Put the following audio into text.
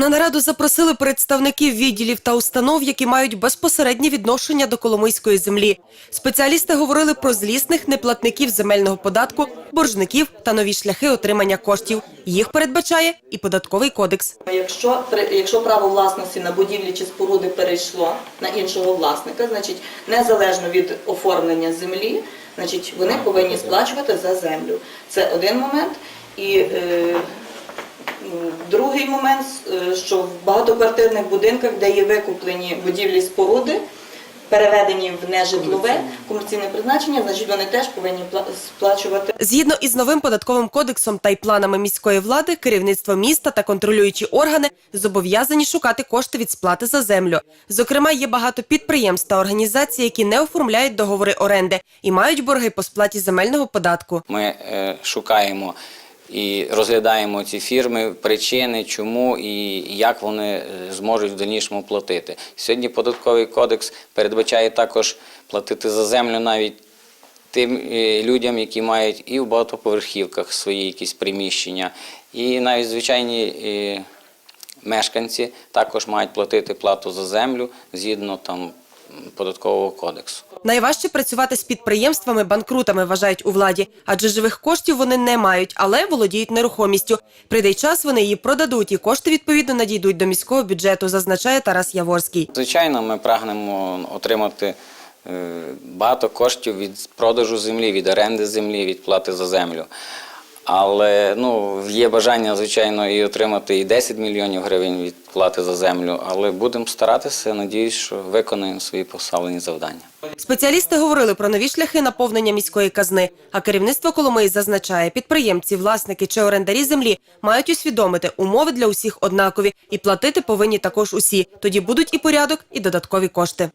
На нараду запросили представників відділів та установ, які мають безпосереднє відношення до коломийської землі. Спеціалісти говорили про злісних неплатників земельного податку, боржників та нові шляхи отримання коштів. Їх передбачає і податковий кодекс. Якщо, якщо право власності на будівлі чи споруди перейшло на іншого власника, значить незалежно від оформлення землі, значить вони повинні сплачувати за землю. Це один момент. І е, другий момент, е, що в багатоквартирних будинках, де є викуплені будівлі споруди, переведені в нежитлове комерційне призначення, значить вони теж повинні пла- сплачувати Згідно із новим податковим кодексом та й планами міської влади, керівництво міста та контролюючі органи зобов'язані шукати кошти від сплати за землю. Зокрема, є багато підприємств та організацій, які не оформляють договори оренди і мають борги по сплаті земельного податку. Ми е, шукаємо і розглядаємо ці фірми, причини, чому і як вони е, зможуть в дальнішому платити. Сьогодні податковий кодекс передбачає також платити за землю навіть тим е, людям, які мають і в багатоповерхівках свої якісь приміщення, і навіть звичайні е, мешканці також мають платити плату за землю згідно там податкового кодексу. Найважче працювати з підприємствами банкрутами, вважають у владі, адже живих коштів вони не мають, але володіють нерухомістю. Прийде час, вони її продадуть, і кошти відповідно надійдуть до міського бюджету, зазначає Тарас Яворський. Звичайно, ми прагнемо отримати е, багато коштів від продажу землі, від оренди землі, від плати за землю. Але ну, є бажання, звичайно, і отримати і 10 мільйонів гривень від плати за землю. Але будемо старатися, надіюсь, що виконаємо свої поставлені завдання. Спеціалісти говорили про нові шляхи наповнення міської казни. А керівництво Коломиї зазначає, підприємці, власники чи орендарі землі мають усвідомити умови для усіх однакові і платити повинні також усі. Тоді будуть і порядок, і додаткові кошти.